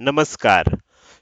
नमस्कार.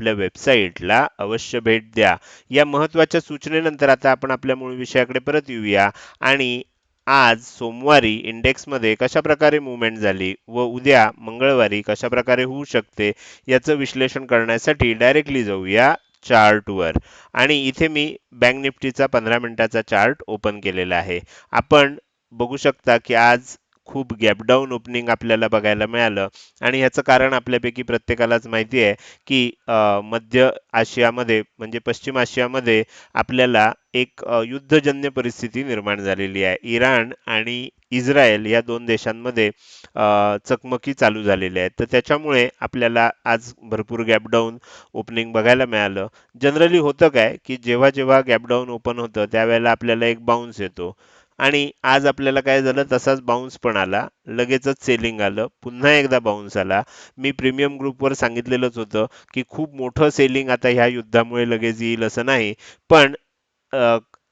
आपल्या वेबसाईटला अवश्य भेट द्या. या महत्त्वाच्या सूचनेनंतर आता आपण आपल्या मूळ विषयाकडे परत येऊया. आणि आज सोमवारी इंडेक्समध्ये कशाप्रकारे मुवमेंट झाली व उद्या मंगळवारी कशा प्रकारे होऊ शकते याचं विश्लेषण करण्यासाठी डायरेक्टली जाऊया चार्टवर आणि इथे मी बँक निफ्टीचा पंधरा मिनिटाचा चार्ट ओपन केलेला आहे. आपण बघू शकता की आज खूप गॅपडाऊन ओपनिंग आपल्याला बघायला मिळालं. आणि ह्याचं कारण आपल्यापैकी प्रत्येकालाच माहिती आहे की मध्य आशियामध्ये म्हणजे पश्चिम आशियामध्ये आपल्याला एक युद्धजन्य परिस्थिती निर्माण झालेली आहे. इराण आणि इस्रायल या दोन देशांमध्ये चकमकी चालू झालेल्या आहेत. तर त्याच्यामुळे आपल्याला आज भरपूर गॅपडाऊन ओपनिंग बघायला मिळालं. जनरली होतं काय की जेव्हा जेव्हा गॅपडाऊन ओपन होतं त्यावेळेला आपल्याला एक बाउन्स येतो. आणि आज आपल्याला काय झालं तसाच बाउन्स पण आला. लगेचच सेलिंग आलं. पुन्हा एकदा बाउन्स आला. मी प्रीमियम ग्रुपवर सांगितलेलंच होतं की खूप मोठं सेलिंग आता ह्या युद्धामुळे लगेच येईल असं नाही. पण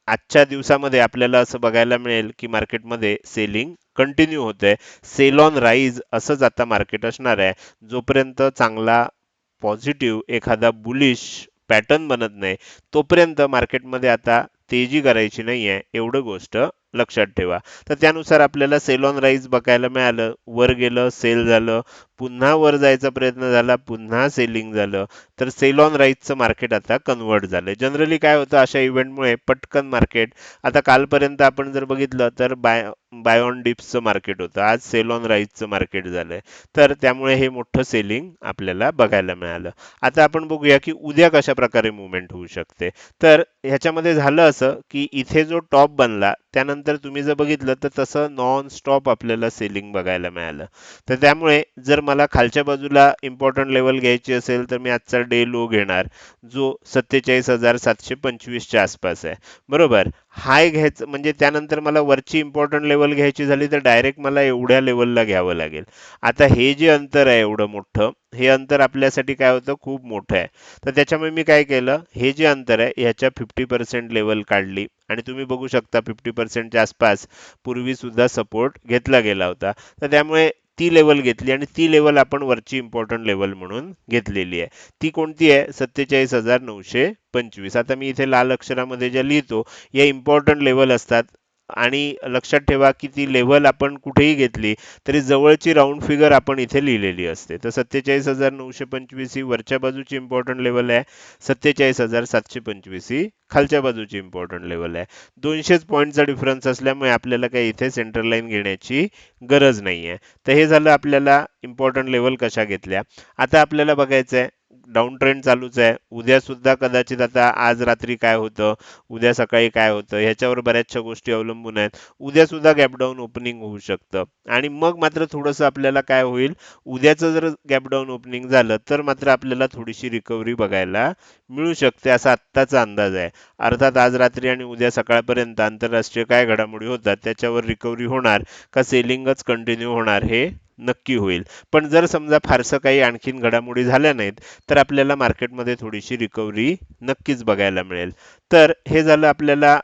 आजच्या दिवसामध्ये आपल्याला असं बघायला मिळेल की मार्केटमध्ये सेलिंग कंटिन्यू होत आहे सेल ऑन राईज असंच आता मार्केट असणार आहे. जोपर्यंत चांगला पॉझिटिव्ह एखादा बुलिश पॅटर्न बनत नाही तोपर्यंत मार्केटमध्ये आता तेजी करायची नाहीये. एवढं गोष्ट लक्षात ठेवा. तर त्यानुसार आपल्याला सेल ऑन राईज बघायला मिळालं. वर गेलं सेल झालं. पुन्हा वर जायचा प्रयत्न झाला पुन्हा सेलिंग झालं. तर सेल ऑन राईजचं मार्केट आता कन्वर्ट झालंय. जनरली काय होतं अशा इव्हेंटमुळे पटकन मार्केट आता कालपर्यंत आपण जर बघितलं तर बाय बाय ऑन डिप्सचं मार्केट होतं. आज सेल ऑन राईजचं मार्केट झालंय. तर त्यामुळे हे मोठं सेलिंग आपल्याला बघायला मिळालं. आता आपण बघूया की उद्या कशा प्रकारे मुवमेंट होऊ शकते. तर ह्याच्यामध्ये झालं असं की इथे जो टॉप बनला त्यानंतर तुम्ही जर बघितलं तर तसं नॉन स्टॉप आपल्याला सेलिंग बघायला मिळालं. तर त्यामुळे जर मला खालच्या बाजूला इम्पॉर्टंट लेवल घ्यायची असेल तर मी आजचा डे लो घेणार जो सत्तेचाळीस हजार सातशे पंचवीसच्या आसपास आहे. बरोबर? हाय घ्यायचं म्हणजे त्यानंतर मला वरची इम्पॉर्टंट लेवल घ्यायची झाली तर डायरेक्ट मला एवढ्या लेवलला घ्यावं लागेल. आता हे जे अंतर आहे एवढं मोठं हे अंतर आपल्यासाठी काय होतं? खूप मोठं आहे. तर त्याच्यामुळे मी काय केलं? हे जे अंतर आहे ह्याच्या फिफ्टी पर्सेंट लेवल काढली. आणि तुम्ही बघू शकता फिफ्टी पर्सेंटच्या आसपास पूर्वी सुद्धा सपोर्ट घेतला गेला होता. तर त्यामुळे ती लेवल घेतली आणि ती लेवल आपण वरची इम्पॉर्टंट लेवल म्हणून घेतलेली आहे. ती कोणती आहे? सत्तेचाळीस हजार नऊशे पंचवीस. आता मी इथे लाल अक्षरामध्ये ज्या लिहितो या इम्पॉर्टंट लेवल असतात आणि लक्षात ठेवा की ती लेवल आपण कुठेही घेतली तरी जवळची राऊंड फिगर आपण इथे लिहिलेली असते. तर सत्तेचाळीस हजार नऊशे पंचवीस ही वरच्या बाजूची इम्पॉर्टंट लेवल आहे. सत्तेचाळीस हजार सातशे पंचवीस ही खालच्या बाजूची इम्पॉर्टंट लेवल आहे. दोनशेच पॉईंटचा डिफरन्स असल्यामुळे आपल्याला काही इथे सेंटर लाईन घेण्याची गरज नाही आहे तर हे झालं आपल्याला इम्पॉर्टंट लेवल कशा घेतल्या. आता आपल्याला बघायचं आहे डाऊन ट्रेंड चालूच आहे. उद्या सुद्धा कदाचित आता आज रात्री काय होतं उद्या सकाळी काय होतं ह्याच्यावर बऱ्याचशा गोष्टी अवलंबून आहेत. उद्या सुद्धा गॅपडाऊन ओपनिंग होऊ शकतं. आणि मग मात्र थोडंसं आपल्याला काय होईल उद्याचं जर गॅपडाऊन ओपनिंग झालं तर मात्र आपल्याला थोडीशी रिकव्हरी बघायला मिळू शकते असा आत्ताचा अंदाज आहे. अर्थात आज रात्री आणि उद्या सकाळपर्यंत आंतरराष्ट्रीय काय घडामोडी होतात त्याच्यावर रिकव्हरी होणार का सेलिंगच कंटिन्यू होणार हे नक्की होईल. पण जर समजा फारसं काही आणखीन घडामोडी झाल्या नाहीत तर आपल्याला मार्केटमध्ये थोडीशी रिकव्हरी नक्कीच बघायला मिळेल. तर हे झालं आपल्याला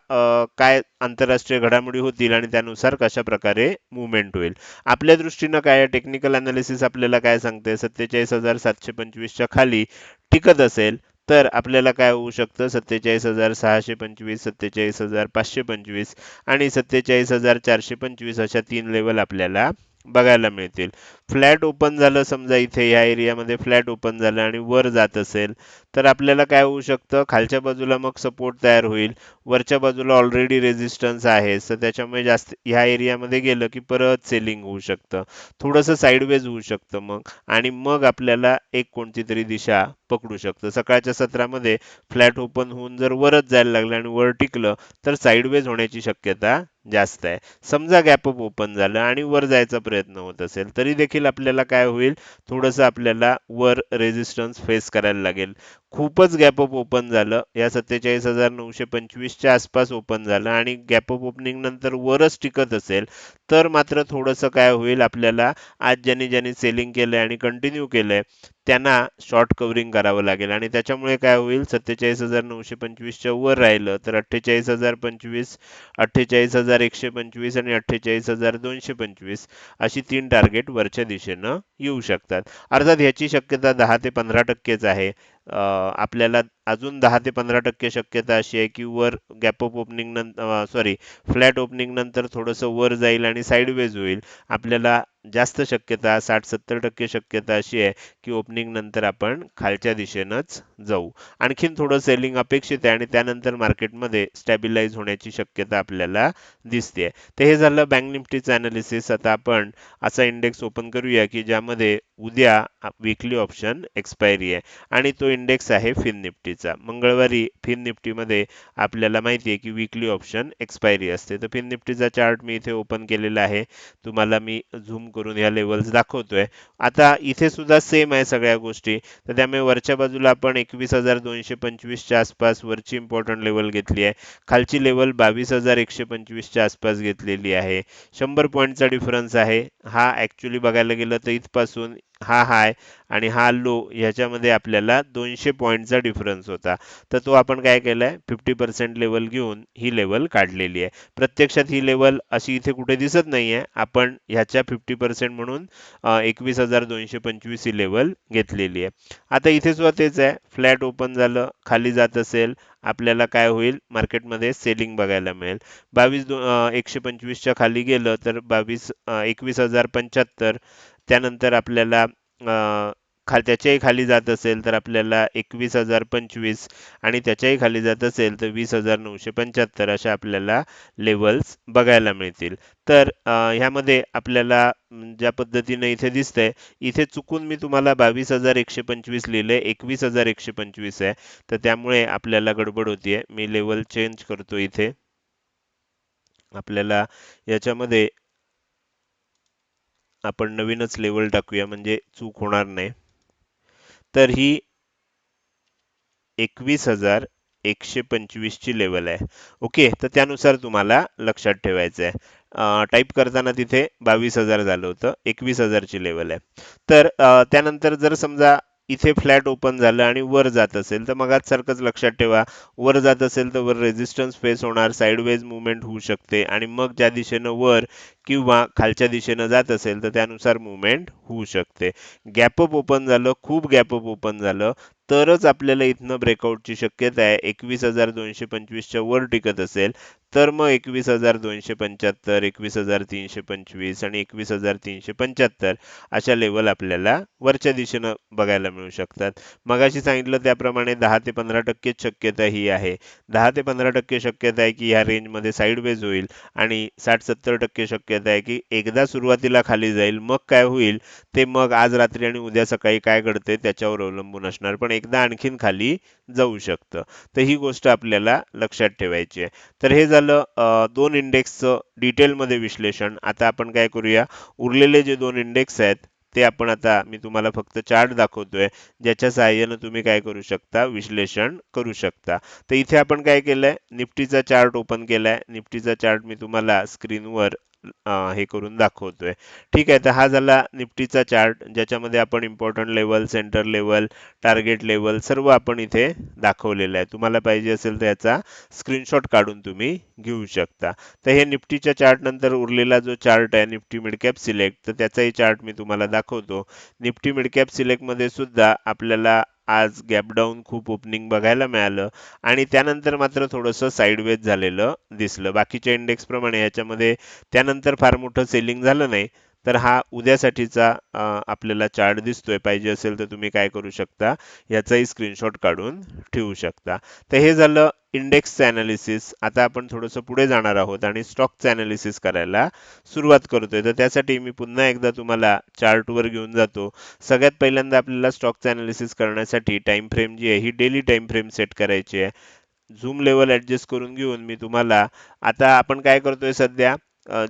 काय आंतरराष्ट्रीय घडामोडी होतील आणि त्यानुसार कशा प्रकारे मुवमेंट होईल. आपल्या दृष्टीनं काय टेक्निकल अनालिसिस आपल्याला काय सांगते? सत्तेचाळीस हजार सातशे पंचवीसच्या खाली टिकत असेल तर आपल्याला काय होऊ शकतं? सत्तेचाळीस हजार सहाशे पंचवीस सत्तेचाळीस हजार पाचशे पंचवीस आणि सत्तेचाळीस हजार चारशे पंचवीस अशा तीन लेवल आपल्याला बघायला मिळतील. फ्लॅट ओपन झालं समजा इथे या एरियामध्ये फ्लॅट ओपन झालं आणि वर जात असेल तर आपल्याला काय होऊ शकतं? खालच्या बाजूला मग सपोर्ट तयार होईल. वरच्या बाजूला ऑलरेडी रेजिस्टन्स आहे. तर त्याच्यामुळे जास्त ह्या एरियामध्ये गेलं की परत सेलिंग होऊ शकतं. थोडंसं साईडवेज होऊ शकतं मग. आणि मग आपल्याला एक कोणती तरी दिशा पकडू शकतं. सकाळच्या सत्रामध्ये फ्लॅट ओपन होऊन जर वरच जायला लागलं आणि वर टिकलं तर साईडवेज होण्याची शक्यता जास्त आहे. समजा गॅप अप ओपन झालं आणि वर जायचा प्रयत्न होत असेल तरी देखील देखील आपल्याला काय होईल? थोडंसं आपल्याला वर रेजिस्टन्स फेस करायला लागेल. खूपच गॅप अप ओपन झालं. या सत्तेचाळीस हजार नऊशे पंचवीसच्या आसपास ओपन झालं आणि गॅप अप ओपनिंग नंतर वरच टिकत असेल तर मात्र थोडंसं काय होईल आपल्याला आज ज्यांनी ज्यांनी सेलिंग केलंय आणि कंटिन्यू केलंय त्यांना शॉर्ट कव्हरिंग करावं लागेल. आणि त्याच्यामुळे काय होईल सत्तेचाळीस हजार नऊशे पंचवीसच्या वर राहिलं तर अठ्ठेचाळीस हजार पंचवीस अठ्ठेचाळीस हजार एकशे पंचवीस आणि अठ्ठेचाळीस हजार दोनशे पंचवीस अशी तीन टार्गेट वरच्या दिशेनं येऊ शकतात. अर्थात ह्याची शक्यता दहा ते पंधरा टक्केच आहे. आपल्याला अजून दहा ते पंधरा टक्के शक्यता अशी आहे की वर गॅप अप ओपनिंग नंतर सॉरी फ्लॅट ओपनिंग नंतर थोडंसं वर जाईल आणि साईडवेज होईल. आपल्याला जास्त शक्यता साठ सत्तर टक्के शक्यता अशी आहे की ओपनिंग नंतर आपण खालच्या दिशेनंच जाऊ. आणखीन थोडं सेलिंग अपेक्षित आहे आणि त्यानंतर मार्केटमध्ये स्टॅबिलाइज होण्याची शक्यता आपल्याला दिसते तर हे झालं बँक निफ्टीचं अनालिसिस आता आपण असा इंडेक्स ओपन करूया की ज्यामध्ये उद्या विकली ऑप्शन एक्सपायरी आहे आणि तो इंडेक्स आहे फिन एक्सपायरीचा मंगळवारी फिन निफ्टीमध्ये आपल्याला माहिती आहे की विकली ऑप्शन एक्सपायरी असते. तर फिन निफ्टीचा चार्ट मी इथे ओपन केलेला आहे. तुम्हाला मी झूम करून या लेवल्स दाखवतोय. आता इथे सुद्धा सेम आहे सगळ्या गोष्टी. तर त्यामुळे वरच्या बाजूला आपण एकवीस हजार दोनशे पंचवीसच्या आसपास वरची इम्पॉर्टंट लेवल घेतली आहे. खालची लेवल बावीस हजार एकशे पंचवीसच्या आसपास घेतलेली आहे. शंभर पॉईंटचा डिफरन्स आहे. हा ॲक्च्युली बघायला गेलं तर इथपासून हा हाय आणि हा लो ह्याच्यामध्ये आपल्याला दोनशे पॉईंटचा डिफरन्स होता. तर तो आपण काय केलाय? फिफ्टी पर्सेंट लेवल घेऊन ही लेवल काढलेली आहे. प्रत्यक्षात ही लेवल अशी इथे कुठे दिसत नाहीये. आपण ह्याच्या फिफ्टी पर्सेंट म्हणून एकवीस हजार दोनशे पंचवीस ही लेवल घेतलेली आहे. आता इथे सुद्धा तेच आहे. फ्लॅट ओपन झालं खाली जात असेल आपल्याला काय होईल? मार्केटमध्ये सेलिंग बघायला मिळेल. बावीस दो एकशे पंचवीसच्या खाली गेलं तर बावीस एकवीस हजार पंच्याहत्तर त्यानंतर आपल्याला खा त्याच्याही खाली जात असेल तर आपल्याला एकवीस हजार पंचवीस आणि त्याच्याही खाली जात असेल तर वीस हजार नऊशे पंच्याहत्तर अशा आपल्याला लेवल्स बघायला मिळतील. तर ह्यामध्ये आपल्याला ज्या पद्धतीने इथे दिसतंय इथे चुकून मी तुम्हाला बावीस हजार एकशे पंचवीस लिहिलंय एकवीस हजार एकशे पंचवीस आहे. तर त्यामुळे आपल्याला गडबड होतीये मी लेवल चेंज करतो इथे. आपल्याला याच्यामध्ये आपण नवीनच लेवल टाकूया म्हणजे चूक होणार नाही. तर ही एकवीस हजार एकशे पंचवीस ची लेवल आहे. ओके तर त्यानुसार तुम्हाला लक्षात ठेवायचं आहे टाईप करताना तिथे बावीस हजार झालं होतं एकवीस हजारची लेवल आहे. तर त्यानंतर जर समजा इथे फ्लॅट ओपन झालं आणि वर जात असेल तर मग आज सारखंच लक्षात ठेवा. वर जात असेल तर वर रेझिस्टन्स फेस होणार साईडवेज मुवमेंट होऊ शकते आणि मग ज्या दिशेनं वर किंवा खालच्या दिशेनं जात असेल तर त्यानुसार मुवमेंट होऊ शकते. गॅपअप ओपन झालं खूप गॅपअप ओपन झालं तरच आपल्याला इथनं ब्रेकआउटची शक्यता आहे. एकवीस हजार दोनशे पंचवीसच्या वर टिकत असेल तर मग एकवीस हजार दोनशे पंच्याहत्तर एकवीस हजार तीनशे पंचवीस आणि एकवीस हजार तीनशे पंच्याहत्तर अशा लेवल आपल्याला वरच्या दिशेनं बघायला मिळू शकतात. मगाशी सांगितलं त्याप्रमाणे दहा ते पंधरा टक्केच शक्यता ही आहे. दहा ते पंधरा टक्के शक्यता आहे की ह्या रेंजमध्ये साईडवेज होईल आणि साठ सत्तर टक्के शक्यता आहे की एकदा सुरुवातीला खाली जाईल मग काय होईल ते मग आज रात्री आणि उद्या सकाळी काय घडते त्याच्यावर अवलंबून असणार. पण एकदा आणखीन खाली जाऊ शकतं. तर ही गोष्ट आपल्याला लक्षात ठेवायची आहे. तर हे झालं झालं दोन इंडेक्सचं डिटेलमध्ये विश्लेषण. आता आपण काय करूया? उरलेले जे दोन इंडेक्स आहेत ते आपण आता मी तुम्हाला फक्त चार्ट दाखवतोय ज्याच्या सहाय्यानं तुम्ही काय करू शकता? विश्लेषण करू शकता. तर इथे आपण काय केलंय? निफ्टीचा चार्ट ओपन केलाय. निफ्टीचा चार्ट मी तुम्हाला स्क्रीनवर हे करून दाखवतोय. ठीक आहे तर हा झाला निफ्टीचा चार्ट ज्याच्यामध्ये आपण important level centre level target level सर्व आपण इथे दाखवलेलं आहे. तुम्हाला पाहिजे असेल तर याचा स्क्रीनशॉट काढून तुम्ही घेऊ शकता. तर हे निफ्टीच्या चार्ट नंतर उरलेला जो चार्ट आहे निफ्टी मिडकॅप सिलेक्ट तर त्याचाही चार्ट मी तुम्हाला दाखवतो. निफ्टी मिडकॅप सिलेक्टमध्ये सुद्धा आपल्याला आज गॅपडाऊन खूप ओपनिंग बघायला मिळालं. आणि त्यानंतर मात्र थोडंसं साईडवेज झालेलं दिसलं. बाकीच्या इंडेक्स प्रमाणे याच्यामध्ये त्यानंतर फार मोठं सेलिंग झालं नाही. तर हा उद्यासाठीचा आपल्याला चार्ट दिसतोय. पाहिजे असेल तर तुम्ही काय करू शकता याचाही स्क्रीनशॉट काढून ठेवू शकता. तर हे झालं इंडेक्सचं अनालिसिस आता आपण थोडंसं पुढे जाणार आहोत आणि स्टॉकचं अनालिसिस करायला सुरुवात करतोय. तर त्यासाठी मी पुन्हा एकदा तुम्हाला चार्टवर घेऊन जातो. सगळ्यात पहिल्यांदा आपल्याला स्टॉकचं अनालिसिस करण्यासाठी टाइम फ्रेम जी आहे ही डेली टाइम फ्रेम सेट करायची आहे. झूम लेवल ॲडजस्ट करून घेऊन मी तुम्हाला आता आपण काय करतोय सध्या?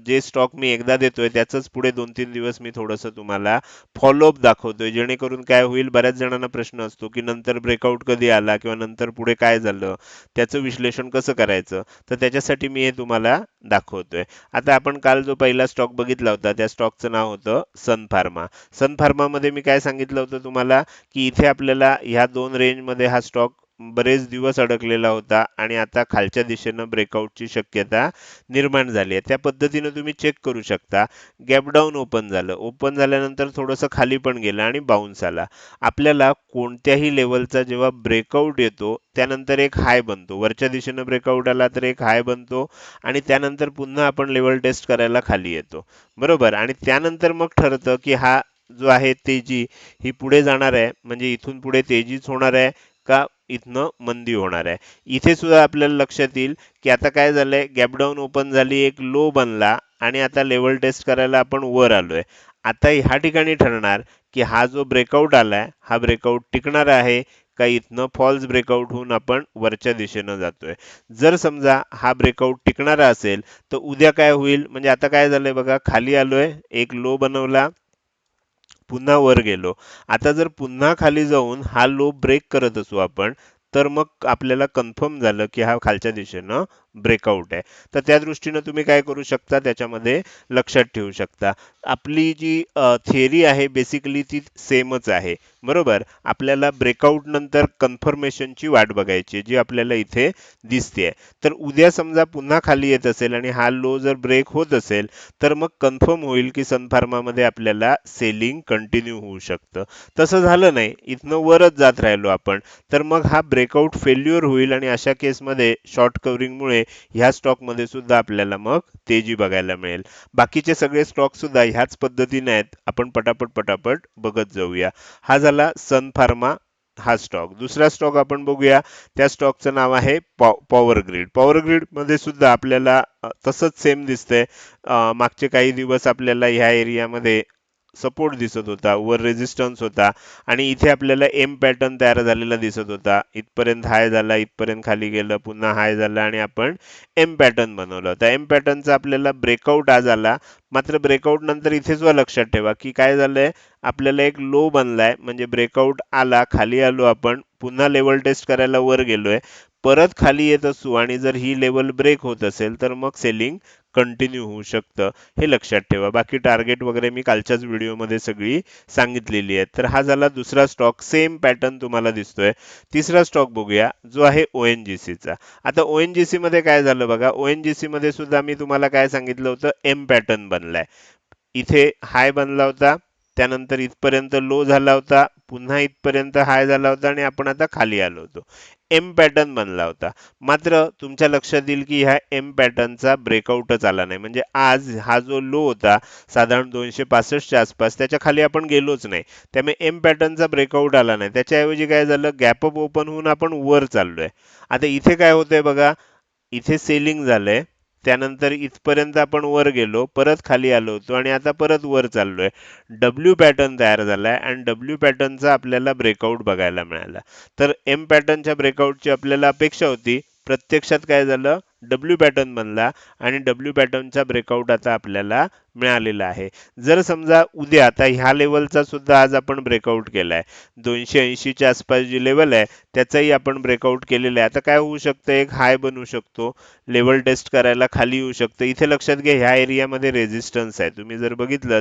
जे स्टॉक मी एकदा देतोय त्याचंच पुढे दोन तीन दिवस मी थोडंसं तुम्हाला फॉलोअप दाखवतोय. जेणेकरून काय होईल बऱ्याच जणांना प्रश्न असतो की नंतर ब्रेकआउट कधी आला किंवा नंतर पुढे काय झालं? त्याचं विश्लेषण कसं करायचं? तर त्याच्यासाठी मी हे तुम्हाला दाखवतोय. आता आपण काल जो पहिला स्टॉक बघितला होता त्या स्टॉकचं नाव होतं सन फार्मा सन फार्मामध्ये मी काय सांगितलं होतं तुम्हाला? की इथे आपल्याला ह्या दोन रेंजमध्ये हा स्टॉक बरेच दिवस अडकलेला होता आणि आता खालच्या दिशेनं ब्रेकआउटची शक्यता निर्माण झाली आहे. त्या पद्धतीनं तुम्ही चेक करू शकता. गॅप डाऊन ओपन झालं. ओपन झाल्यानंतर थोडंसं खाली पण गेलं आणि बाउन्स आला. आपल्याला कोणत्याही लेवलचा जेव्हा ब्रेकआउट येतो त्यानंतर एक हाय बनतो. वरच्या दिशेनं ब्रेकआउट आला तर एक हाय बनतो आणि त्यानंतर पुन्हा आपण लेवल टेस्ट करायला खाली येतो. बरोबर? आणि त्यानंतर मग ठरतं की हा जो आहे तेजी ही पुढे जाणार आहे. म्हणजे इथून पुढे तेजीच होणार आहे का इथनं मंदी होणार आहे. इथे सुद्धा आपल्याला लक्षात येईल की आता काय झालंय गॅपडाऊन ओपन झाली एक लो बनला आणि आता लेवल टेस्ट करायला आपण वर आलोय. आता ह्या ठिकाणी ठरणार की हा जो ब्रेकआउट आलाय हा ब्रेकआउट टिकणार आहे का इथनं फॉल्स ब्रेकआउट होऊन आपण वरच्या दिशेनं जातोय. जर समजा हा ब्रेकआउट टिकणारा असेल तर उद्या काय होईल? म्हणजे आता काय झालंय बघा खाली आलोय एक लो बनवला पुन्हा वर गेलो. आता जर पुन्हा खाली जाऊन हा लो ब्रेक करत असू आपण तर मग आपल्याला कन्फर्म झालं की हा खालच्या दिशेनं ब्रेकआउट आहे. तर त्या दृष्टीनं तुम्ही काय करू शकता? त्याच्यामध्ये लक्षात ठेवू शकता. आपली जी थिअरी आहे बेसिकली ती सेमच आहे. बरोबर? आपल्याला ब्रेकआउट नंतर कन्फर्मेशनची वाट बघायची जी आपल्याला इथे दिसते तर उद्या समजा पुन्हा खाली येत असेल आणि हा लो जर ब्रेक होत असेल तर मग कन्फर्म होईल की सन फार्मामध्ये आपल्याला सेलिंग कंटिन्यू होऊ शकतं. तसं झालं नाही. इथनं वरच जात राहिलो आपण. तर मग हा ब्रेकआउट फेल्युअर होईल आणि अशा केसमध्ये शॉर्ट कव्हरिंगमुळे ह्या स्टॉकमध्ये सुद्धा आपल्याला मग तेजी बघायला मिळेल. बाकीचे सगळे स्टॉक सुद्धा ह्याच पद्धतीने आहेत. आपण पटापट पटापट बघत जाऊया. हा झाला सन फार्मा हा स्टॉक. दुसरा स्टॉक आपण बघूया. त्या स्टॉकचं नाव आहे पॉवर ग्रीड. पॉवर ग्रीडमध्ये सुद्धा आपल्याला तसंच सेम दिसतंय. मागचे काही दिवस आपल्याला ह्या एरियामध्ये सपोर्ट दिसत होता वर रेझिस्टन्स होता आणि इथे आपल्याला एम पॅटर्न तयार झालेला दिसत होता. इथपर्यंत हाय झाला इथपर्यंत खाली गेलं पुन्हा हाय झाला आणि आपण एम पॅटर्न बनवलं. होतं एम पॅटर्नचा आपल्याला ब्रेकआउट आज आला. मात्र ब्रेकआउट नंतर इथेच लक्षात ठेवा की काय झालंय? आपल्याला एक लो बनलाय म्हणजे ब्रेकआउट आला खाली आलो आपण पुन्हा लेवल टेस्ट करायला वर गेलोय. परत खाली येत असू आणि जर ही लेवल ब्रेक होत असेल तर मग सेलिंग कंटिन्यू होऊ शकतं. हे लक्षात ठेवा. बाकी टार्गेट वगैरे मी कालच्याच व्हिडिओमध्ये सगळी सांगितलेली आहे तर हा झाला दुसरा स्टॉक सेम पॅटर्न तुम्हाला दिसतोय. तिसरा स्टॉक बघूया. जो आहे ओ एन जी सीचा आता ओ एन जी सीमध्ये काय झालं बघा. ओ एन जी सीमध्ये सुद्धा मी तुम्हाला काय सांगितलं होतं? एम पॅटर्न बनलाय. इथे हाय बनला होता. त्यानंतर इथपर्यंत लो झाला होता पुन्हा इथपर्यंत हाय झाला होता आणि आपण आता खाली आलो होतो. एम पॅटर्न बनला होता. मात्र तुमच्या लक्षात येईल की ह्या एम पॅटर्नचा ब्रेकआउटच आला नाही. म्हणजे आज हा जो लो होता साधारण दोनशे पासष्टच्या आसपास त्याच्याखाली आपण गेलोच नाही. त्यामुळे एम पॅटर्नचा ब्रेकआउट आला नाही. त्याच्याऐवजी काय झालं गॅपअप ओपन होऊन आपण वर चाललोय. आता इथे काय होतंय बघा इथे सेलिंग झालंय. त्यानंतर इथपर्यंत आपण वर गेलो परत खाली आलो होतो आणि आता परत वर चाललोय. डब्ल्यू पॅटर्न तयार झालाय आणि डब्ल्यू पॅटर्नचा आपल्याला ब्रेकआउट बघायला मिळाला. तर एम पॅटर्नच्या ब्रेकआउटची आपल्याला अपेक्षा होती. प्रत्यक्षात काय झालं? डब्ल्यू पॅटर्न बनला आणि डब्ल्यू पॅटर्नचा ब्रेकआउट आता आपल्याला मिळालेला आहे. जर समजा उद्या आता ह्या लेवलचा सुद्धा आज आपण ब्रेकआउट आहे दोनशे ऐंशीच्या आसपास जी लेवल आहे त्याचाही आपण ब्रेकआउट केलेला आहे. आता काय होऊ शकतं? एक हाय बनू शकतो. लेवल टेस्ट करायला खाली येऊ शकतं. इथे लक्षात घ्या ह्या एरियामध्ये रेजिस्टन्स आहे. तुम्ही जर बघितलं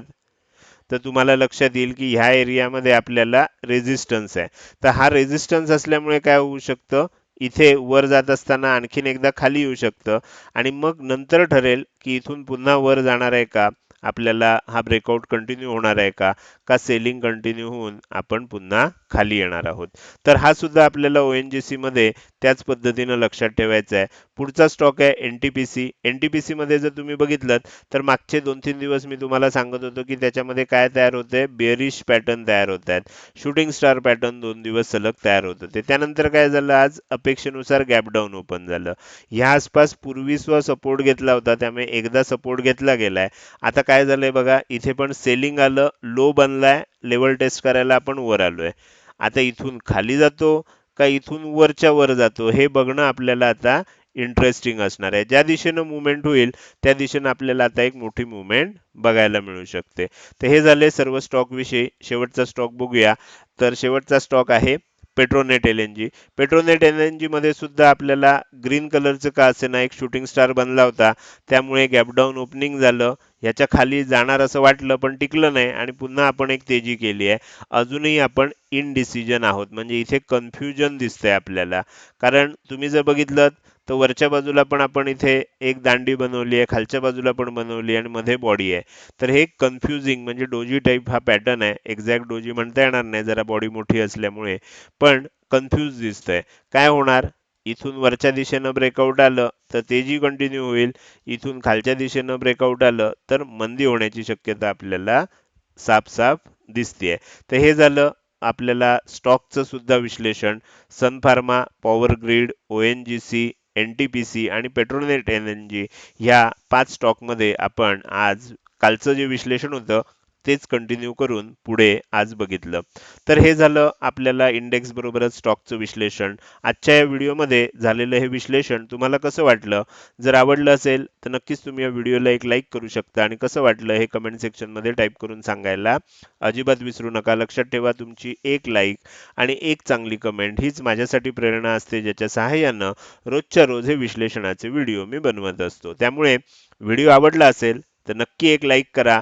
तर तुम्हाला लक्षात येईल की ह्या एरियामध्ये आपल्याला रेझिस्टन्स आहे. तर हा रेझिस्टन्स असल्यामुळे काय होऊ शकतं? इथे वर जात असताना आणखीन एकदा खाली येऊ शकतं. आणि मग नंतर ठरेल की इथून पुन्हा वर जाणार आहे का? आपल्याला हा ब्रेकआउट कंटिन्यू होणार आहे का? का सेलिंग कंटिन्यू होऊन आपण पुन्हा खाली येणार आहोत. तर हा सुद्धा आपल्याला ONGC मध्ये त्याच पद्धतीनं लक्षात ठेवायचा आहे. पुढचा स्टॉक आहे एनटीपीसी पी सीमध्ये जर तुम्ही बघितलं तर मागचे दोन तीन दिवस मी तुम्हाला सांगत होतो की त्याच्यामध्ये काय तयार होते बेरिश पॅटर्न तयार होत आहेत. शूटिंग स्टार पॅटर्न दोन दिवस सलग तयार होत होते. त्यानंतर काय झालं? आज अपेक्षेनुसार गॅपडाऊन ओपन झालं. ह्या आसपास पूर्वीस्व सपोर्ट घेतला होता त्यामुळे एकदा सपोर्ट घेतला गेलाय. आता काय झालंय बघा? इथे पण सेलिंग आलं लो बनलाय लेवल टेस्ट करायला आपण वर आलोय. आता इथून खाली जातो का इथून वरच्या वर जातो? हे बघणं आपल्याला आता इंटरेस्टिंग असणार आहे. ज्या दिशेनं मुवमेंट होईल त्या दिशेनं आपल्याला आता एक मोठी मुवमेंट बघायला मिळू शकते. तर हे झाले सर्व स्टॉक विषयी. शेवटचा स्टॉक बघूया. तर शेवटचा स्टॉक आहे Petronet L N G Petronet L N जीमध्ये सुद्धा आपल्याला ग्रीन कलरचं का असे ना एक शूटिंग स्टार बनला होता. त्यामुळे गॅपडाऊन ओपनिंग झालं. ह्याच्या खाली जाणार असं वाटलं पण टिकलं नाही आणि पुन्हा आपण एक तेजी केली आहे. अजूनही आपण इनडिसिजन आहोत. म्हणजे इथे कन्फ्युजन दिसतंय आपल्याला. कारण तुम्ही जर बघितलं तर वरच्या बाजूला पण आपण इथे एक दांडी बनवली आहे खालच्या बाजूला पण बनवली आणि मध्ये बॉडी आहे. तर हे कन्फ्युजिंग म्हणजे डोजी टाईप हा पॅटर्न आहे. एक्झॅक्ट डोजी म्हणता येणार नाही जरा बॉडी मोठी असल्यामुळे. पण कन्फ्यूज दिसतंय. काय होणार? इथून वरच्या दिशेनं ब्रेकआउट आलं तर तेजी कंटिन्यू होईल इथून खालच्या दिशेनं ब्रेकआउट आलं तर मंदी होण्याची शक्यता आपल्याला साफ साफ दिसतेय. तर हे झालं आपल्याला स्टॉकचं सुद्धा विश्लेषण. Sun Pharma Power Grid O N G C N T P C आणि पेट्रोनेट एन एन जी ह्या पाच स्टॉकमध्ये आपण आज कालचं जे विश्लेषण होतं तेच कंटिन्यू करून पुढे आज बघितलं. तर हे झालं आपल्याला इंडेक्स बरोबरच स्टॉकचं विश्लेषण. आजच्या या व्हिडिओमध्ये झालेलं हे विश्लेषण तुम्हाला कसं वाटलं? जर आवडलं असेल तर नक्कीच तुम्ही या व्हिडिओला एक लाईक करू शकता. आणि कसं वाटलं हे कमेंट सेक्शनमध्ये टाईप करून सांगायला अजिबात विसरू नका. लक्षात ठेवा तुमची एक लाईक आणि एक चांगली कमेंट हीच माझ्यासाठी प्रेरणा असते ज्याच्या सहाय्यानं रोजच्या रोज हे विश्लेषणाचे व्हिडिओ मी बनवत असतो. त्यामुळे व्हिडिओ आवडला असेल तर नक्की एक लाईक करा.